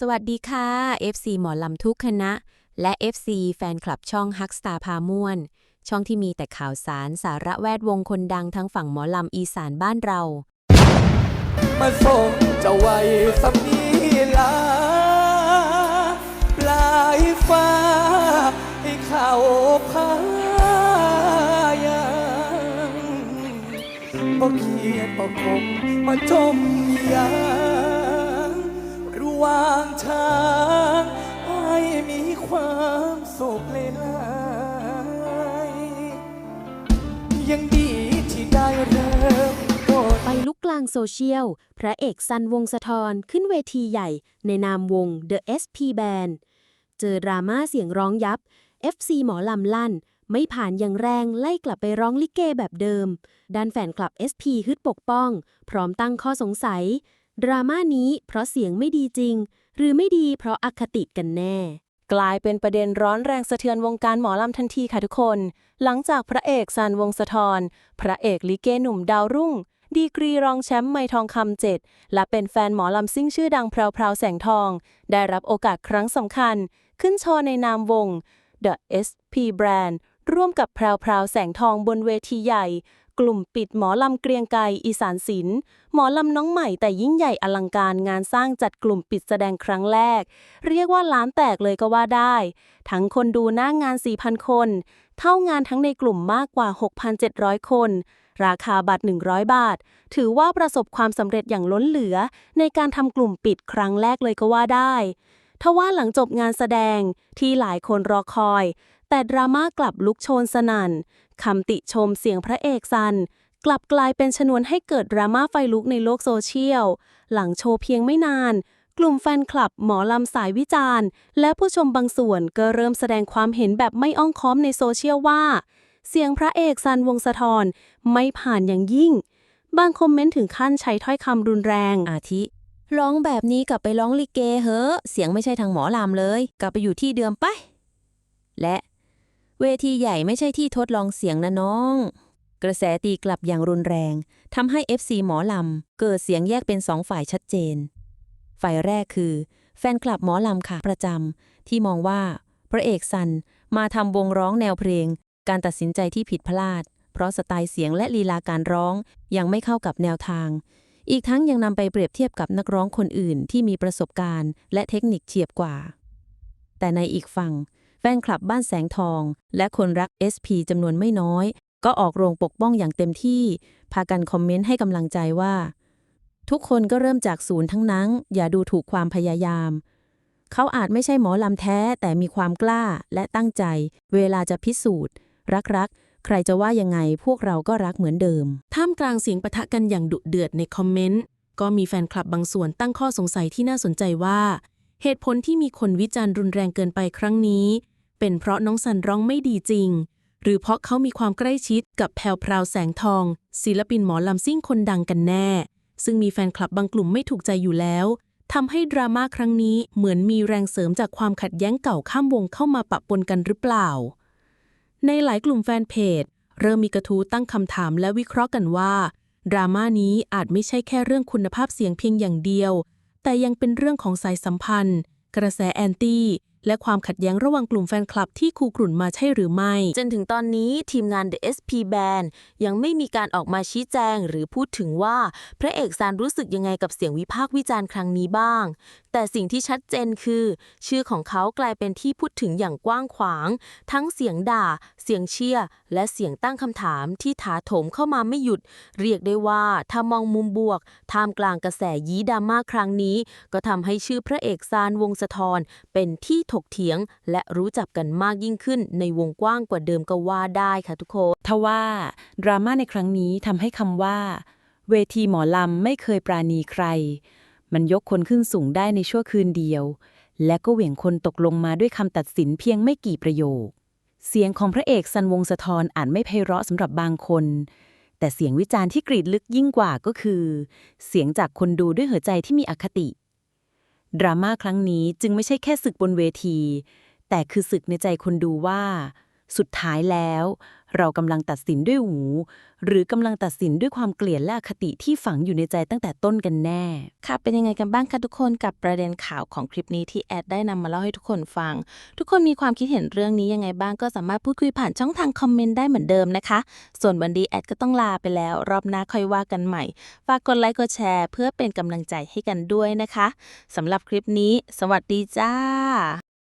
สวัสดีค่ะ FC หมอลำทุกคณะ และ FC แฟนคลับช่องฮักสตาพาม่วน ช่องที่มีแต่ข่าวสารสาระแวดวงคนดังทั้งฝั่งหมอลำอีสานบ้านเรา มาส่งเจ้าไว้สำนีลาปลายฟ้า ให้เขาพายังบ่เกียดบ่คมมาจมยา วางทางให้มีความสุขเลยลายยังดีที่ได้เริ่มต้นไปลุกกลางโซเชียล พระเอกซันวงสะทรขึ้นเวทีใหญ่ ในนามวง The SP Band เจอดราม่าเสียงร้องยับ FC หมอลำลั่น ไม่ผ่านอย่างแรงไล่กลับไปร้องลิเกแบบเดิม ด้านแฟนคลับ SP ฮึดปกป้อง พร้อมตั้งข้อสงสัย ดราม่านี้เพราะเสียงไม่ดีจริง หรือไม่ดีเพราะอคติกันแน่ กลายเป็นประเด็นร้อนแรงสะเทือนวงการหมอลำทันทีค่ะทุกคน หลังจากพระเอกซันวงสะทรพระเอกลิเกหนุ่มดาวรุ่ง ดีกรีรองแชมป์ไมทองคำเจ็ดและเป็นแฟนหมอลำซิ่งชื่อดังแพรวๆแสงทอง ได้รับโอกาสครั้งสำคัญ ขึ้นโชว์ในนามวง The SP Brand ร่วมกับแพรวๆแสงทองบนเวทีใหญ่ กลุ่มปิดหมอลำเกรียงไกรอีสานศิลป์หมอลำน้องใหม่แต่ยิ่งใหญ่อลังการงานสร้างจัดกลุ่มปิดแสดงครั้งแรก เรียกว่าล้านแตกเลยก็ว่าได้ ทั้งคนดูหน้างาน 4,000 คน เท่างานทั้งในกลุ่มมากกว่า 6,700 คน ราคาบัตร 100 บาท ถือว่าประสบความสำเร็จอย่างล้นเหลือ ในการทำกลุ่มปิดครั้งแรกเลยก็ว่าได้ทว่าหลังจบงานแสดงที่หลายคนรอคอย แต่ดราม่ากลับลุกโชนสนั่น คำติชมเสียงพระเอกซัน กลับกลายเป็นชนวนให้เกิดดราม่าไฟลุกในโลกโซเชียล หลังโชว์เพียงไม่นาน กลุ่มแฟนคลับหมอลำสายวิจารณ์ และผู้ชมบางส่วนก็เริ่มแสดงความเห็นแบบไม่อ้อมค้อมในโซเชียลว่า เสียงพระเอกซันวงสะทรไม่ผ่านอย่างยิ่ง บางคอมเมนต์ถึงขั้นใช้ถ้อยคำรุนแรงอาทิร้องแบบนี้กลับไปร้องลิเกเหอะ เสียงไม่ใช่ทางหมอลำเลย กลับไปอยู่ที่เดิมไป และ เวทีใหญ่ไม่ใช่ที่ทดลองเสียงนะน้อง กระแสตีกลับอย่างรุนแรงทำให้ FC หมอลำ เกิดเสียงแยกเป็นสองฝ่ายชัดเจน ฝ่ายแรกคือ แฟนคลับหมอลำค่ะประจำที่มองว่า พระเอกซันมาทำวงร้องแนวเพลง การตัดสินใจที่ผิดพลาด เพราะสไตล์เสียงและลีลาการร้อง ยังไม่เข้ากับแนวทาง อีกทั้งยังนำไปเปรียบเทียบกับนักร้องคนอื่นที่มีประสบการณ์ และเทคนิคเฉียบกว่า แต่ในอีกฝั่ง ฟนคลับบ้านแสงทอง และคนรัก SP จำนวนไม่น้อย ก็ออกโรงปกป้องอย่างเต็มที่ พากันคอมเมนต์ให้กำลังใจว่า ทุกคนก็เริ่มจากศูนย์ทั้งนั้น อย่าดูถูกความพยายาม เขาอาจไม่ใช่หมอลำแท้แต่มีความกล้าและตั้งใจ เวลาจะพิสูจน์ รักๆ ใครจะว่ายังไงพวกเราก็รักเหมือนเดิม ท่ามกลางเสียงปะทะกันอย่างดุเดือดในคอมเมนต์ก็มีแฟนคลับบางส่วนตั้งข้อสงสัยที่น่าสนใจว่า เหตุผลที่มีคนวิจารณ์รุนแรงเกินไปครั้งนี้ เป็นเพราะน้องสันร้องไม่ดีจริง หรือเพราะเขามีความใกล้ชิดกับแพรวพราวแสงทอง ศิลปินหมอลำซิ่งคนดังกันแน่ ซึ่งมีแฟนคลับบางกลุ่มไม่ถูกใจอยู่แล้วทำให้ดราม่าครั้งนี้เหมือนมีแรงเสริมจากความขัดแย้งเก่าข้ามวงเข้ามาปะปนกันหรือเปล่า ในหลายกลุ่มแฟนเพจ เริ่มมีกระทู้ตั้งคำถามและวิเคราะห์กันว่า ดราม่านี้อาจไม่ใช่แค่เรื่องคุณภาพเสียงเพียงอย่างเดียว แต่ยังเป็นเรื่องของสายสัมพันธ์ กระแสแอนตี้ และความขัดแย้งระหว่างกลุ่มแฟนคลับที่คูกรุ่นมาใช่หรือไม่ จนถึงตอนนี้ทีมงาน The SP Band ยังไม่มีการออกมาชี้แจง หรือพูดถึงว่าพระเอกซานรู้สึกยังไงกับเสียงวิพากษ์วิจารณ์ครั้งนี้บ้าง แต่สิ่งที่ชัดเจนคือ ชื่อของเขากลายเป็นที่พูดถึงอย่างกว้างขวาง ทั้งเสียงด่า เสียงเชียร์และเสียงตั้งคำถามที่ถาโถมเข้ามาไม่หยุด เรียกได้ว่าถ้ามองมุมบวกท่ามกลางกระแสยี้ดราม่าครั้งนี้ ก็ทำให้ชื่อพระเอกซานวงสะทรเป็นที่ถกเถียง และรู้จักกันมากยิ่งขึ้นในวงกว้างกว่าเดิมก็ว่าได้ค่ะทุกคนทว่าดราม่าในครั้งนี้ทำให้คำว่า เวทีหมอลำไม่เคยปราณีใคร มันยกคนขึ้นสูงได้ในชั่วคืนเดียวและก็เหวี่ยงคนตกลงมาด้วยคำตัดสินเพียงไม่กี่ประโยค เสียงของพระเอกสันวงสะทอนอาจไม่ไพเราะสำหรับบางคน แต่เสียงวิจารณ์ที่กรีดลึกยิ่งกว่าก็คือ เสียงจากคนดูด้วยหัวใจที่มีอคติ ดราม่าครั้งนี้จึงไม่ใช่แค่ศึกบนเวที แต่คือศึกในใจคนดูว่า สุดท้ายแล้ว เรากำลังตัดสินด้วยหู หรือกำลังตัดสินด้วยความเกลียดและอคติที่ฝังอยู่ในใจตั้งแต่ต้นกันแน่ ค่ะ เป็นยังไงกันบ้างคะทุกคนกับประเด็นข่าวของคลิปนี้ที่แอดได้นำมาเล่าให้ทุกคนฟัง ทุกคนมีความคิดเห็นเรื่องนี้ยังไงบ้างก็สามารถพูดคุยผ่านช่องทางคอมเมนต์ได้เหมือนเดิมนะคะ ส่วนวันนี้แอดก็ต้องลาไปแล้ว รอบหน้าค่อยว่ากันใหม่ฝากกดไลค์กดแชร์ เพื่อเป็นกำลังใจให้กันด้วยนะคะสำหรับคลิปนี้ สวัสดีจ้า